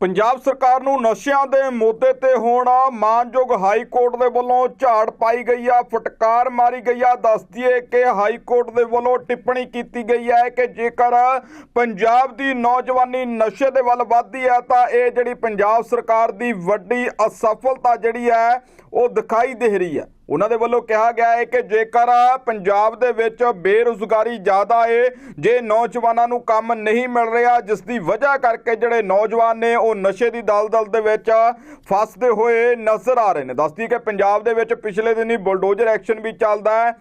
ਪੰਜਾਬ ਸਰਕਾਰ ਨੂੰ ਨਸ਼ਿਆਂ ਦੇ ਮੁੱਦੇ ਤੇ ਹੁਣ ਮਾਨਯੋਗ ਹਾਈ ਕੋਰਟ ਦੇ ਵੱਲੋਂ ਝਾੜ ਪਾਈ ਗਈ ਆ, ਫਟਕਾਰ ਮਾਰੀ ਗਈ ਆ। ਦੱਸ ਦਈਏ ਕਿ ਹਾਈ ਕੋਰਟ ਦੇ ਵੱਲੋਂ ਟਿੱਪਣੀ ਕੀਤੀ ਗਈ ਹੈ ਕਿ ਜੇਕਰ ਪੰਜਾਬ ਦੀ ਨੌਜਵਾਨੀ ਨਸ਼ੇ ਦੇ ਵੱਲ ਵੱਧਦੀ ਹੈ ਤਾਂ ਇਹ ਜਿਹੜੀ ਪੰਜਾਬ ਸਰਕਾਰ ਦੀ ਵੱਡੀ ਅਸਫਲਤਾ ਜਿਹੜੀ ਹੈ ਉਹ ਦਿਖਾਈ ਦੇ ਰਹੀ ਹੈ। ਉਹਨਾਂ ਦੇ ਵੱਲੋਂ ਕਿਹਾ ਗਿਆ ਹੈ ਕਿ ਜੇਕਰ ਪੰਜਾਬ ਦੇ ਵਿੱਚ ਬੇਰੁਜ਼ਗਾਰੀ ਜ਼ਿਆਦਾ ਹੈ ਜੇ ਨੌਜਵਾਨਾਂ ਨੂੰ ਕੰਮ ਨਹੀਂ ਮਿਲ ਰਿਹਾ, ਜਿਸ ਦੀ ਵਜ੍ਹਾ ਕਰਕੇ ਜਿਹੜੇ ਨੌਜਵਾਨ ਨੇ, ਉਹ ਨਸ਼ੇ ਦੀ ਦਲਦਲ ਦੇ ਵਿੱਚ ਫਸਦੇ ਹੋਏ ਨਜ਼ਰ ਆ ਰਹੇ ਨੇ। ਦੱਸਦੀ ਕਿ ਪੰਜਾਬ ਦੇ ਵਿੱਚ ਪਿਛਲੇ ਦਿਨੀ ਬੁਲਡੋਜ਼ਰ ਐਕਸ਼ਨ ਵੀ ਚੱਲਦਾ ਹੈ।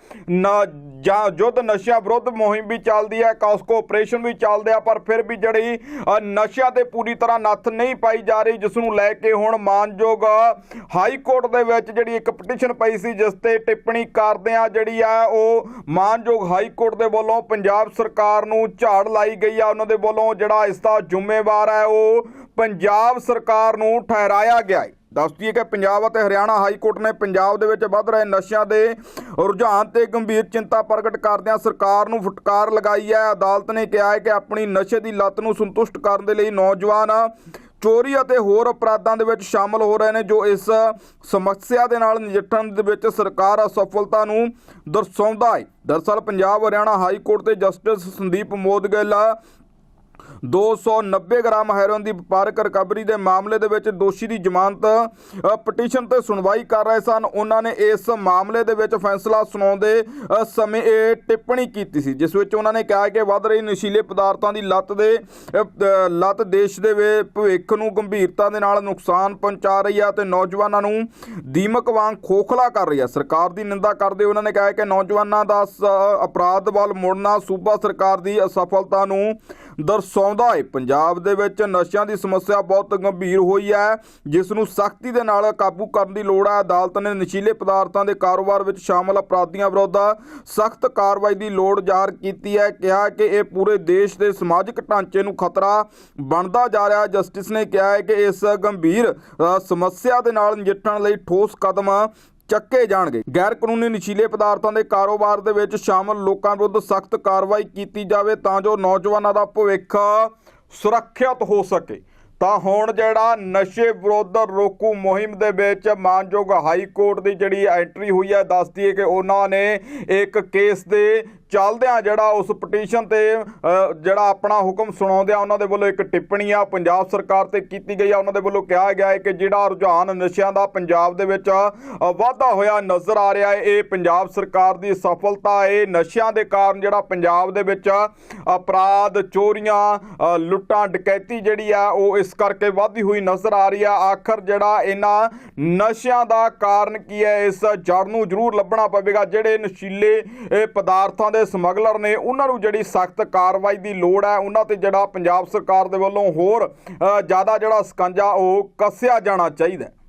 ਜਾਂ ਯੁੱਧ ਨਸ਼ਿਆਂ ਵਿਰੁੱਧ ਮੁਹਿੰਮ ਵੀ ਚੱਲਦੀ ਹੈ, ਕਾਸਕੋ ਆਪਰੇਸ਼ਨ ਵੀ ਚੱਲਦੇ ਆ, ਪਰ ਫਿਰ ਵੀ ਜਿਹੜੀ ਨਸ਼ਿਆਂ ਤੇ ਪੂਰੀ ਤਰ੍ਹਾਂ ਨੱਥ ਨਹੀਂ ਪਾਈ ਜਾ ਰਹੀ, ਜਿਸ ਨੂੰ ਲੈ ਕੇ ਹੁਣ ਮਾਨਯੋਗ ਹਾਈ ਕੋਰਟ ਦੇ ਵਿੱਚ ਜਿਹੜੀ ਇੱਕ ਪਟੀਸ਼ਨ ਪਈ ਸੀ, ਜਿਸ ਤੇ ਟਿੱਪਣੀ ਕਰਦਿਆਂ ਜਿਹੜੀ ਆ, ਉਹ ਮਾਨਯੋਗ ਹਾਈ ਕੋਰਟ ਦੇ ਵੱਲੋਂ ਪੰਜਾਬ ਸਰਕਾਰ ਨੂੰ ਝਾੜ ਲਾਈ ਗਈ ਆ, ਉਹਨਾਂ ਦੇ ਵੱਲੋਂ ਜਿਹੜਾ ਇਸ ਦਾ ਜ਼ਿੰਮੇਵਾਰ ਹੈ, ਉਹ ਪੰਜਾਬ ਸਰਕਾਰ ਨੂੰ ਠਹਿਰਾਇਆ ਗਿਆ ਹੈ। ਦੱਸ ਦਈਏ ਕਿ ਪੰਜਾਬ ਅਤੇ ਹਰਿਆਣਾ ਹਾਈ ਕੋਰਟ ਨੇ ਪੰਜਾਬ ਦੇ ਵਿੱਚ ਵੱਧ ਰਹੇ ਨਸ਼ਿਆਂ ਦੇ ਰੁਝਾਨ ਤੇ ਗੰਭੀਰ ਚਿੰਤਾ ਪ੍ਰਗਟ ਕਰਦਿਆਂ ਸਰਕਾਰ ਨੂੰ ਫਟਕਾਰ ਲਗਾਈ ਹੈ। ਅਦਾਲਤ ਨੇ ਕਿਹਾ ਹੈ ਕਿ ਆਪਣੀ ਨਸ਼ੇ ਦੀ ਲੱਤ ਨੂੰ ਸੰਤੁਸ਼ਟ ਕਰਨ ਦੇ ਲਈ ਨੌਜਵਾਨ ਚੋਰੀ ਅਤੇ ਹੋਰ ਅਪਰਾਧਾਂ ਦੇ ਵਿੱਚ ਸ਼ਾਮਲ ਹੋ ਰਹੇ ਨੇ, ਜੋ ਇਸ ਸਮੱਸਿਆ ਦੇ ਨਾਲ ਨਜਿੱਠਣ ਦੇ ਵਿੱਚ ਸਰਕਾਰ ਅਸਫਲਤਾ ਨੂੰ ਦਰਸਾਉਂਦਾ ਹੈ। ਦਰਸਲ ਪੰਜਾਬ, ਹਰਿਆਣਾ ਹਾਈ ਕੋਰਟ ਦੇ justice Sandeep Modgil 290 gram heroin ਦੀ ਵਪਾਰਕ ਰਿਕਵਰੀ ਦੇ ਮਾਮਲੇ ਦੇ ਵਿੱਚ ਦੋਸ਼ੀ ਦੀ ਜ਼ਮਾਨਤ ਪਟੀਸ਼ਨ ਤੇ ਸੁਣਵਾਈ ਕਰ ਰਹੇ ਸਨ। ਉਹਨਾਂ ਨੇ ਇਸ ਮਾਮਲੇ ਦੇ ਵਿੱਚ ਫੈਸਲਾ ਸੁਣਾਉਂਦੇ ਸਮੇਂ ਇਹ ਟਿੱਪਣੀ ਕੀਤੀ ਸੀ ਜਿਸ ਵਿੱਚ ਉਹਨਾਂ ਨੇ ਕਿਹਾ ਕਿ ਵੱਧ ਰਹੀ ਨਸ਼ੀਲੇ ਪਦਾਰਥਾਂ ਦੀ ਲੱਤ ਦੇ ਅ, ਲੱਤ ਦੇਸ਼ ਦੇ ਭਵਿੱਖ ਨੂੰ ਗੰਭੀਰਤਾ ਦੇ ਨਾਲ ਨੁਕਸਾਨ ਪਹੁੰਚਾ ਰਹੀ ਹੈ ਤੇ ਨੌਜਵਾਨਾਂ ਨੂੰ ਦੀਮਕ ਵਾਂਗ ਖੋਖਲਾ ਕਰ ਰਹੀ ਹੈ ਸਰਕਾਰ ਦੀ ਨਿੰਦਾ ਕਰਦੇ ਉਹਨਾਂ ਨੇ ਕਿਹਾ ਕਿ ਨੌਜਵਾਨਾਂ ਦਾ ਸ- ਅਪਰਾਧ ਵੱਲ ਮੁੜਨਾ ਸੂਬਾ ਸਰਕਾਰ ਦੀ ਅਸਫਲਤਾ ਨੂੰ ਦਰਸਾਉਂਦਾ ਹੈ। ਪੰਜਾਬ ਦੇ ਵਿੱਚ ਨਸ਼ਿਆਂ ਦੀ ਸਮੱਸਿਆ ਬਹੁਤ ਗੰਭੀਰ ਹੋਈ ਹੈ। ਜਿਸ ਨੂੰ ਸਖਤੀ ਦੇ ਨਾਲ ਕਾਬੂ ਕਰਨ ਦੀ ਲੋੜ ਹੈ, ਅਦਾਲਤ ਨੇ ਨਸ਼ੀਲੇ ਪਦਾਰਥਾਂ ਦੇ ਕਾਰੋਬਾਰ ਵਿੱਚ ਸ਼ਾਮਲ ਅਪਰਾਧੀਆਂ ਵਿਰੁੱਧ ਸਖਤ ਕਾਰਵਾਈ ਦੀ ਲੋੜ ਜ਼ਾਹਰ ਕੀਤੀ ਹੈ। ਕਿਹਾ ਕਿ ਇਹ ਪੂਰੇ ਦੇਸ਼ ਦੇ ਸਮਾਜਿਕ ਢਾਂਚੇ ਨੂੰ ਖਤਰਾ ਬਣਦਾ ਜਾ ਰਿਹਾ ਜਸਟਿਸ ਨੇ ਕਿਹਾ ਹੈ ਕਿ ਇਸ ਗੰਭੀਰ ਸਮੱਸਿਆ ਦੇ ਨਾਲ ਨਜਿੱਠਣ ਲਈ ਠੋਸ ਕਦਮ ਚੱਕੇ ਜਾਣਗੇ। ਗੈਰ ਕਾਨੂੰਨੀ ਨਸ਼ੀਲੇ ਪਦਾਰਥਾਂ ਦੇ ਕਾਰੋਬਾਰ ਦੇ ਵਿੱਚ ਸ਼ਾਮਲ ਲੋਕਾਂ ਵਿਰੁੱਧ ਸਖਤ ਕਾਰਵਾਈ ਕੀਤੀ ਜਾਵੇ ਤਾਂ ਜੋ ਨੌਜਵਾਨਾਂ ਦਾ ਭਵਿੱਖ ਸੁਰੱਖਿਅਤ ਹੋ ਸਕੇ। ਤਾਂ ਹੁਣ ਜਿਹੜਾ ਨਸ਼ੇ ਵਿਰੁੱਧ ਰੋਕੂ ਮੁਹਿੰਮ ਦੇ ਵਿੱਚ ਮਾਨਯੋਗ ਹਾਈ ਕੋਰਟ ਦੀ ਜਿਹੜੀ ਐਂਟਰੀ ਹੋਈ ਹੈ ਦੱਸਦੀ ਹੈ ਕਿ ਉਹਨਾਂ ਨੇ ਇੱਕ ਕੇਸ ਦੇ ਚੱਲਦਿਆਂ ਜਿਹੜਾ ਉਸ ਪਟੀਸ਼ਨ ਤੇ ਜਿਹੜਾ ਆਪਣਾ ਹੁਕਮ ਸੁਣਾਉਂਦਿਆਂ ਉਹਨਾਂ ਦੇ ਵੱਲੋਂ ਇੱਕ ਟਿੱਪਣੀ ਆ ਪੰਜਾਬ ਸਰਕਾਰ ਤੇ ਕੀਤੀ ਗਈ ਆ। ਉਹਨਾਂ ਦੇ ਵੱਲੋਂ ਕਿਹਾ ਗਿਆ ਹੈ ਕਿ ਜਿਹੜਾ ਰੁਝਾਨ ਨਸ਼ਿਆਂ ਦਾ ਪੰਜਾਬ ਦੇ ਵਿੱਚ ਵਾਧਾ ਹੋਇਆ ਨਜ਼ਰ ਆ ਰਿਹਾ ਹੈ। ਇਹ ਪੰਜਾਬ ਸਰਕਾਰ ਦੀ ਸਫਲਤਾ ਹੈ। ਨਸ਼ਿਆਂ ਦੇ ਕਾਰਨ ਜਿਹੜਾ ਪੰਜਾਬ ਦੇ ਵਿੱਚ ਅਪਰਾਧ, ਚੋਰੀਆਂ ਲੁੱਟਾਂ, ਡਕੈਤੀ ਜਿਹੜੀ ਆ, ਉਹ ਇਸ ਕਰਕੇ ਵਾਧੀ ਹੋਈ ਨਜ਼ਰ ਆ ਰਹੀ ਆ। ਆਖਰ ਜਿਹੜਾ ਇਹਨਾਂ ਨਸ਼ਿਆਂ ਦਾ ਕਾਰਨ ਕੀ ਹੈ, ਇਸ ਜੜ ਨੂੰ ਜ਼ਰੂਰ ਲੱਭਣਾ ਪਵੇਗਾ। ਜਿਹੜੇ ਨਸ਼ੀਲੇ, ਇਹ ਪਦਾਰਥਾਂ ਦੇ ਸਮਗਲਰ ਨੇ ਉਹਨਾਂ ਨੂੰ ਜਿਹੜੀ ਸਖਤ ਕਾਰਵਾਈ ਦੀ ਲੋੜ ਹੈ, ਉਹਨਾਂ ਤੇ ਜਿਹੜਾ ਪੰਜਾਬ ਸਰਕਾਰ ਦੇ ਵੱਲੋਂ ਹੋਰ ਜ਼ਿਆਦਾ ਜਿਹੜਾ ਸਕੰਜਾ ਉਹ ਕੱਸਿਆ ਜਾਣਾ ਚਾਹੀਦਾ